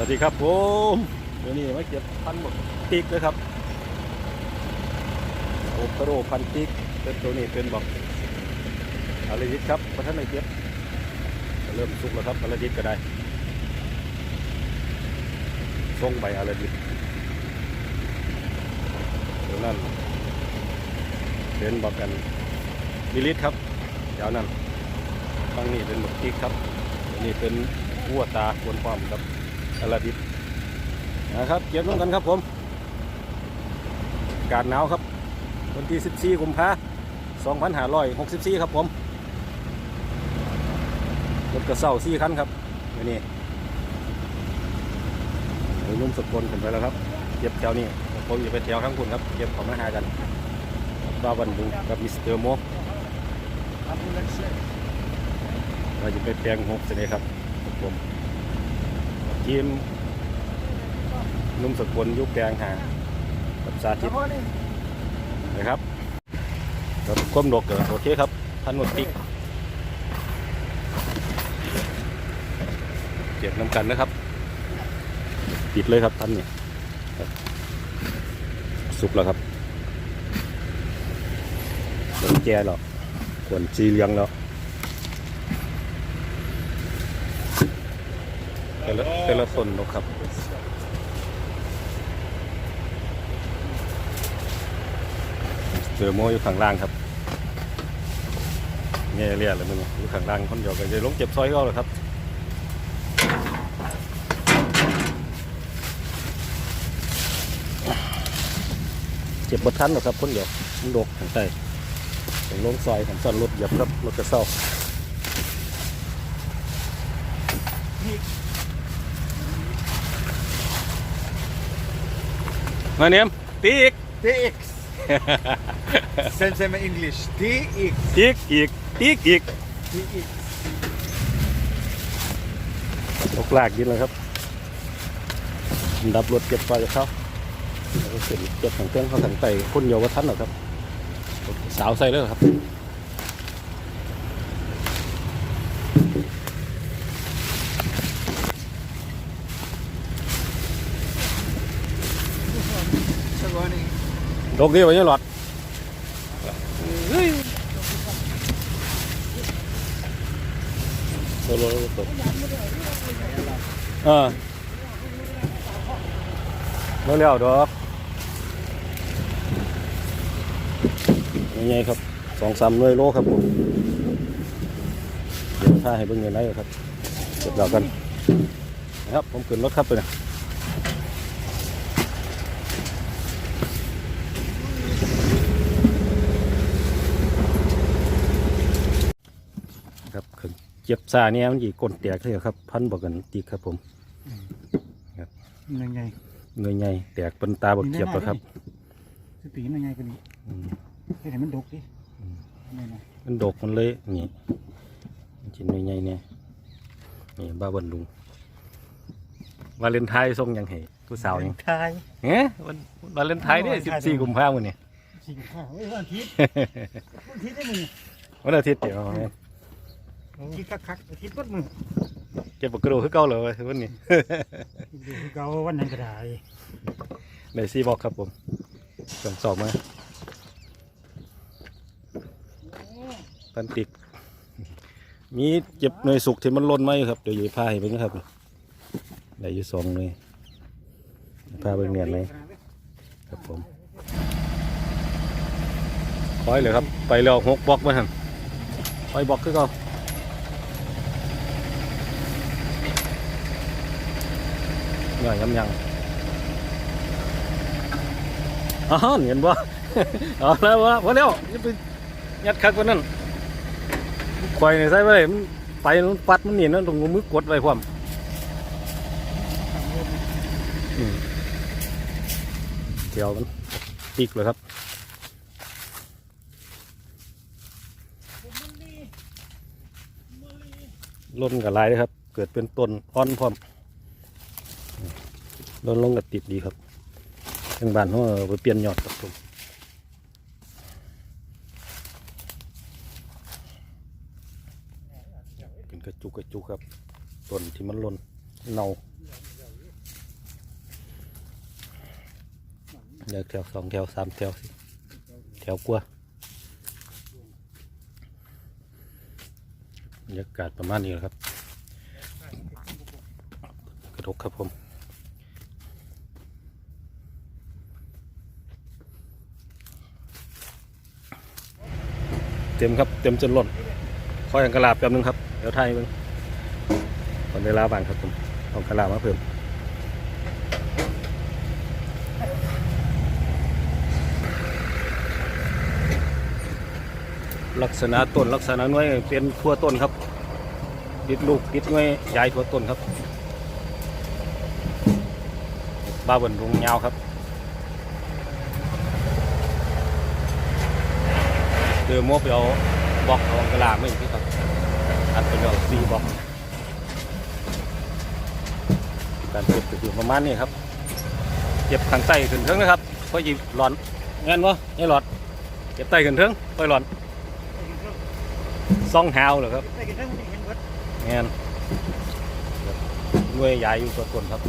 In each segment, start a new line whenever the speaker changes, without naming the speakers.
วัสดีครับผมเดี๋ยวนี้มาเก็บพันหมกติ๊กเลยครับโอคาโรพันติ๊กเป็นตัวนี้เป็นบอกอะไรยิดครับพระท่านในเก็บเริ่มสุกแล้วครับอะไรยิดก็ได้ส่งใบอะไรยิดตัวนั้นเป็นบอกกันมิลิตครับยาวนั้นฝั่งนี้เป็นหมกติ๊กครับตัวนี้เป็นวัวตาบนความครับ อลาดิบนะครับเก็บร่วมกันครับผมกาศหนาวครับ วันที่ 14กุมภาพันธ์2564 ครับผมรถกระเซ้า4คันครับวันนี้โอ้ยนุ่มสกลขึ้นไปแล้วครับเก็บแถวนี้ผมอยู่ไปแถวข้างคุณครับเก็บของมาหากันบ้าวันดุงกับมิสเตอร์โมเราจะไปแปลงหกเสน่ห์ครับครับผม ทีมนุ่มสกุลยุคแปลงหากับสาธิตนะครับกับก้มดกเกิดโอเคครับท่านหมดติ๊กเก็บน้ำกันนะครับปิดเลยครับท่านนี่สุกแล้วครับเริ่มแก่แล้วควรจีเลี้ยงแล้ว แต่ละแต่ละส่วนนกครับเจอโมอยู่ข้างล่างครับเงี้ยเรียกอะไรมึงอยู่ข้างล่างคนเดียวก็จะลงเจ็บซอยเขาเลยครับเจ็บบดทันหรอกครับคนเดียวมันดกทางใต้ลงซอยของซ่อนรถเหยียบครับรถกระเซ้า มาเนียมตีอีก
TX. Sen säger med English. TX.
ตีอีกอีกตีอีกอีก
TX.
ตกลากยินเลยครับดับรถเก็บไฟเขาแล้วก็เสร็จเก็บถังเครื่องเขาถังไตคนเดียวก็ทันหรอกครับ สาวใส่เลยครับ ดกดีวะเนี่ยหลอดเฮ้ยโซโล่ตกเออมาแล้วดอกยังไงครับสองสามหน่วยโลครับผมเดี๋ยวถ้าให้เบิ่งเงินไรครับเก็บดอกกันนะครับผมขึ้นรถครับไปนะ ครับคือ เจ็บซาเนี่ยมันจีก้นแตกเลยครับ พันบอกกันตีครับผม
ยังไง
เงยใหญ่แตกเป็นตาบกเจ็บแล้วครับ
สปีนยังไงกันนี่
อืม
ให้เห็นมันดกดินี่นะ
มันดกมันเลยนี่ชิ้นเงยใหญ่เนี่ยนี่บ้าบันลุงวาเลนไทน์ส่งยังไงผู้สาวยัง
ทาย
เฮ้วันวาเลนไทน์เนี่ยสิบสี่กุมภาพันธ์นี่
สิ่งข้าวเอ้ยวันอาทิตย์วันอาทิตย์ได้มึง
วันอาทิตย์เดี๋ยว เนี่ย
อาทิตย์คักๆอาทิตย์ปัดมึง
เก็บปากกระโดดขึ้นเก่าเลยวันนี้
ดูคือเก่าวันนั้นก็ได้
ในซีบอกครับผมสองสอบมาพันติก มีเจ็บหน่วยสุกที่มันหล่นไหมาอยู่ครับ เดี๋ยวอยู่พาให้เบิ่งนะครับได้อยู่สองหน่วยพาเบิ่งเนียนเลยครับผมคอยเลยครับ ไปแล้วหกบล็อกมาหันไปบล็อกคือเก่า่อยยำยังอ๋อเห็นบ่เอาแล้ววะพอแล้วย่าไปยัดคักกว่านั้นควายเนี่ยใส่ไปมันไปมันปัดมันหนีนั่นตรงมือกดไว้ความเดี๋ยวมันปีกเลยครับล้นกับลายเลยครับ เกิดเป็นต้นอ่อนพร้อม ลดลงกัดติดดีครับทางบ้านเขาไปเปลี่ยนยอดครับผมเป็นกระจุกกระจุกครับต้นที่มันล่นเน่าเลือกแถวสองแถวสามแถวสิแถวกลัวบรรยากาศประมาณนี้แหละครับ กระดกครับผม เต็มครับเต็มจนหล่นคอยอังกะลาแป๊บนึงครับเดี๋ยวไทยมึงตอนเวลาบางครับผมเอากะลามาเพิ่มลักษณะต้นลักษณะน่วยเป็นทั่วต้นครับติดลูกติดน่วยใหญ่ทั่วต้นครับบ้าบนรุงยาวครับ เดือโมไปเอาบล็อกเอากระลาไม่ที่ครับอัดเป็นเอาซีบล็อกการเก็บก็อยู่ประมาณนี้ครับเก็บข้างใต้ขึ้นเทิงนะครับเพราะยิบหลอนงั้นวะไอ้หลอดเก็บใต้ขึ้นเทิงค่อยหลอนซ่องหาวเหรอครับ
เงนี้เห็นด
งวยใหญ่อยู่ตัวต้นครับ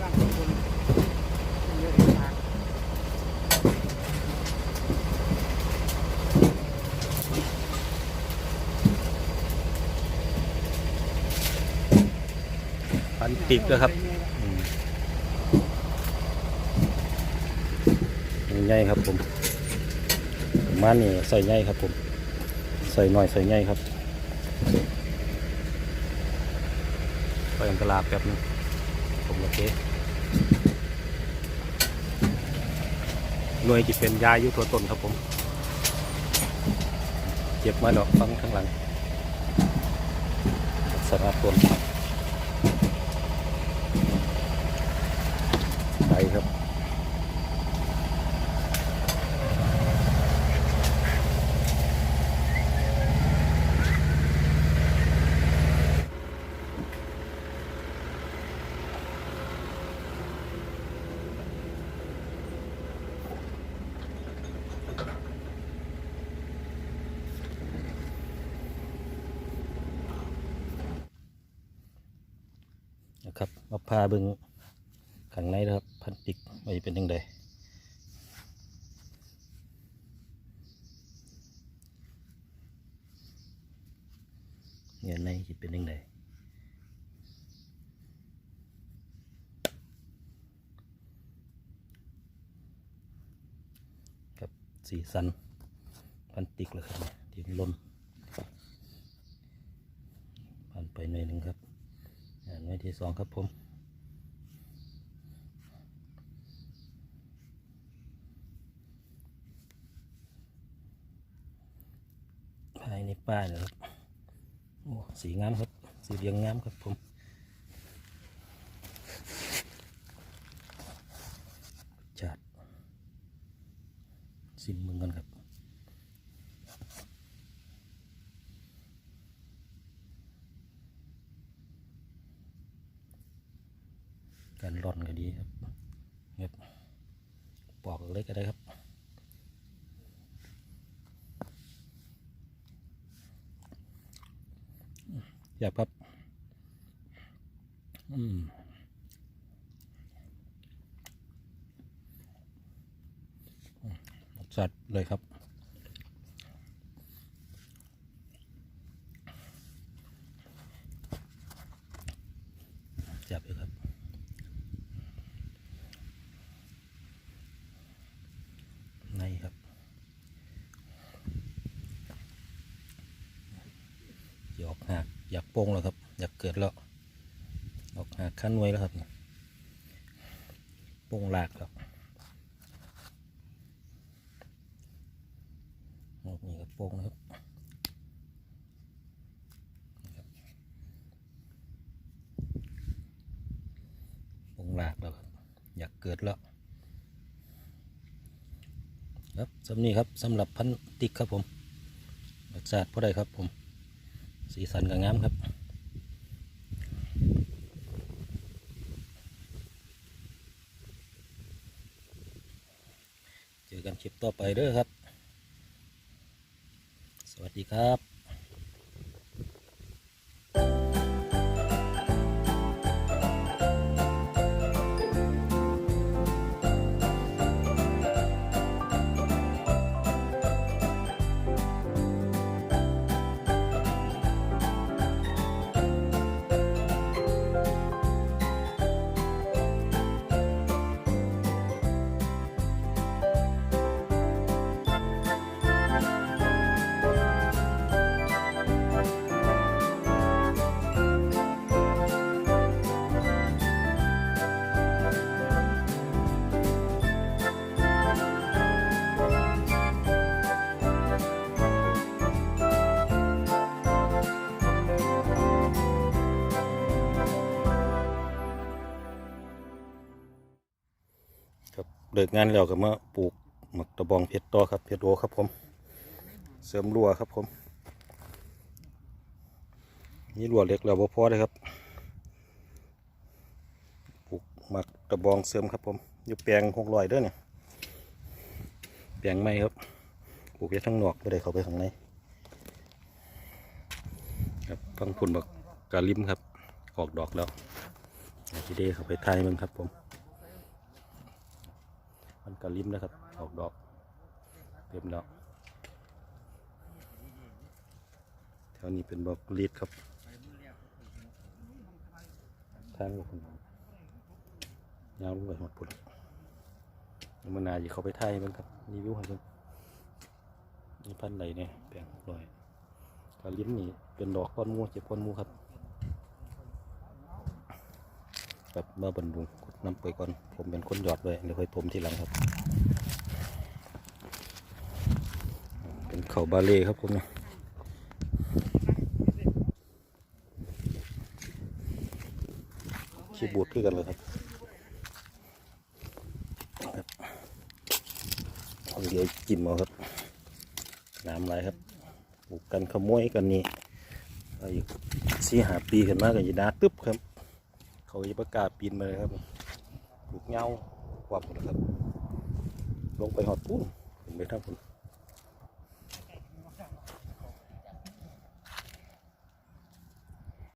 ร่างคนเยอะมาก
พันติกด้วยครับอืมใหญ่ครับผมประมาณนี้ใส่ใหญ่ครับผม ใส่หน่อยใส่ใหญ่ครับไปอังกลาแป๊บนึงผมโอเคหน่วยจิเป็นยาอยู่ตัวต้นครับผม เจ็บมาดอกฟังข้างหลังสารต้น ไป ครับ นะครับมาพาเบิงข้างในนะครับ พันติกเป็นยังไงเงี้ยในจะเป็นยังไงครับสีสันพันติกเลยครับเนี่ยที่ล้นผ่านไปหน่อยหนึ่งครับอ่าหน่วยที่สองครับผม ภายในป้ายนะครับโอ้สีงามครับ สีเหลืองงามครับผมจัดสิมมึงกันครับการร่อนก็ดีครับเงียบปอกเล็กก็ได้ครับ อยากครับ อืมสัตว์เลยครับ ในครับ อยากหักอยาก โป่งแล้วครับ อยากเกิดแล้วออกหักขั้นไว้แล้วครับโป่งหลากแล้วออกนี่ครับโป่งนะครับนี่ครับโป่งหลากแล้วครับ อยากเกิดแล้วครับสำนี้ครับสำหรับพันติกครับผมรสชาติพอได้ครับผม สีสันก็งามครับเจอกันคลิปต่อไปเด้อครับ สวัสดีครับ ลิกงานแล้วก็มาปลูกหมักตะบองเพชรต่อครับเพชรโอครับผมเสริมรั้วครับผมนี่รั้วเล็กแล้วพอเลยครับปลูกหมักตะบองเสริมครับผมอยู่แปลงหกร้อยเด้อเนี่ยแปลงไม่ครับปลูกแค่ทั้งนอกไม่ได้เข้าไปข้างในครับฟังผุนบักกาลิมครับออกดอกแล้วทีเดเข้าไปไทยมึงครับผม มันกาลิมนะครับ ออกดอก เต็มแล้วแถวนี้เป็นบอกลีดครับทางลูกคนยาวลงไปหมดพุ่นมันนาจะเขาไปไทยมึงครับรีวิวให้เพิ่นนี่พันธุ์ใดเนี่ยแปลงลอยกาลิมนี่เป็นดอกก้อนมูเจ็บก้อนมูครับแบบมาบรรลุง น้ำไปก่อน ผมเป็นคนหยอดเลยเดี๋ยวค่อยผมทีหลังครับ เป็นเขาบาเล่ครับผมเนี่ยชีบูดขึ้นกันเลยครับครับเอาเดี๋ยวจิ้มเอาครับ น้ำลายครับปลูกกันขโมยกันนี่อายุสี่หาปีขึ้นมากันยีนาตึ๊บครับ เขาจะประกาศปีนมาเลยครับ ลูกเงาวับหมดแล้วครับลงไปหอดปุ้นขึ้นไปทางพุ่น